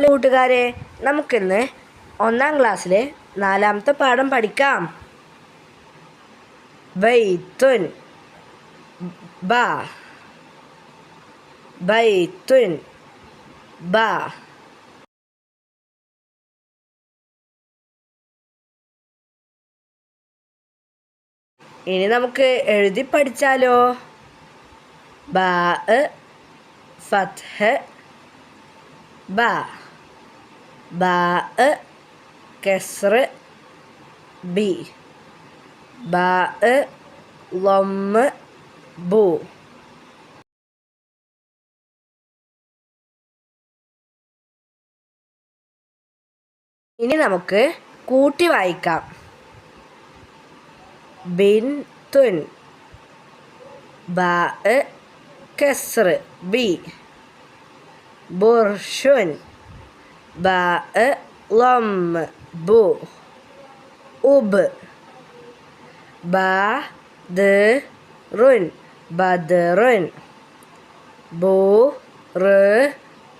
അസ്സലാമു കൂട്ടുകാരെ നമുക്കിന്ന് ഒന്നാം ക്ലാസ്സിലെ നാലാമത്തെ പാഠം പഠിക്കാം. ബൈത്തുൻ ബ. ബൈത്തുൻ ബ. ഇനി നമുക്ക് എഴുതി പഠിച്ചാലോ? ബാ ഫത്ഹ് ബ. ബ കെസ്ർ ബി ബാ ലൊമ്മ് ബു ഇനി നമുക്ക് കൂട്ടി വായിക്കാം. ബിൻ തുൻ. ബാ കെസ്ർ ബി. ബുർഷുൻ. ബ ലം ബു ഉബ് ബ ദ റുൻ ബദറുൻ ബു റ്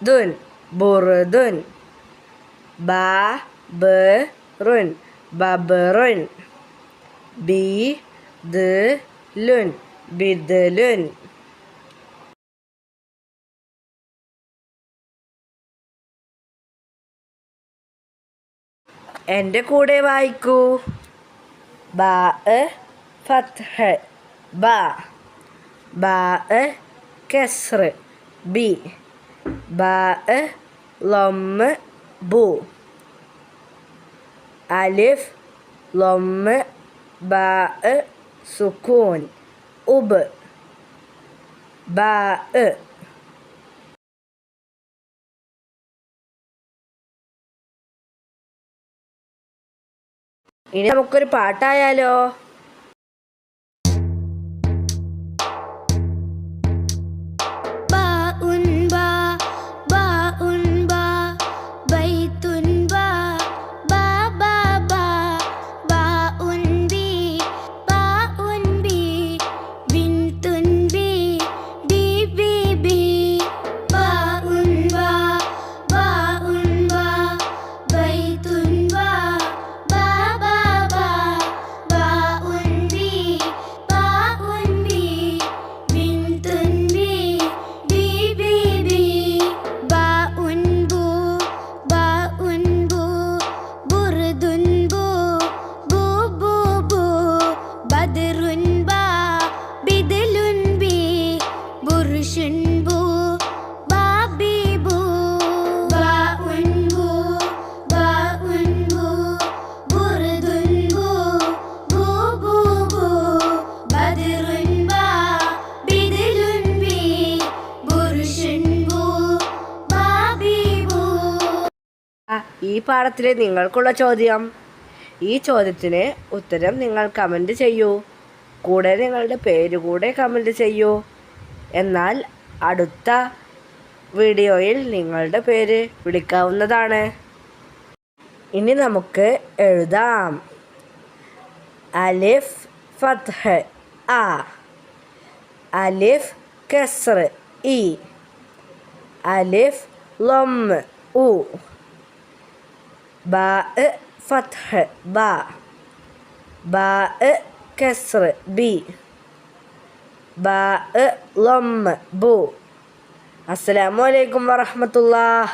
ദുൻ ബുറുദുൻ ബ ബ റുൻ ബബറുൻ ബി ദ ലുൻ ബിദലുൻ എന്റെ കൂടെ വായിക്കൂ. ബ ബാ. ബ ബ കെസ്ർ ബി. ബ ലൊമ്മ് ബു. അലിഫ് ലൊമ്മ് ബ സുക്കൂൻ. ഉബ്. ബ ഇനി നമുക്കൊരു പാട്ടായാലോ? ഈ പാഠത്തിലെ നിങ്ങൾക്കുള്ള ചോദ്യം. ഈ ചോദ്യത്തിന് ഉത്തരം നിങ്ങൾ കമന്റ് ചെയ്യൂ. കൂടെ നിങ്ങളുടെ പേര് കൂടെ കമന്റ് ചെയ്യൂ. എന്നാൽ അടുത്ത വീഡിയോയിൽ നിങ്ങളുടെ പേര് വിളിക്കാവുന്നതാണ്. ഇനി നമുക്ക് എഴുതാം. അലിഫ് ഫത്ഹ് ആ. അലിഫ് കെസ്ർ ഇ. അലിഫ് ലൊമ്മ് ഉ. باء فتح با باء كسر بي. باء لم بو. السلام عليكم ورحمة الله.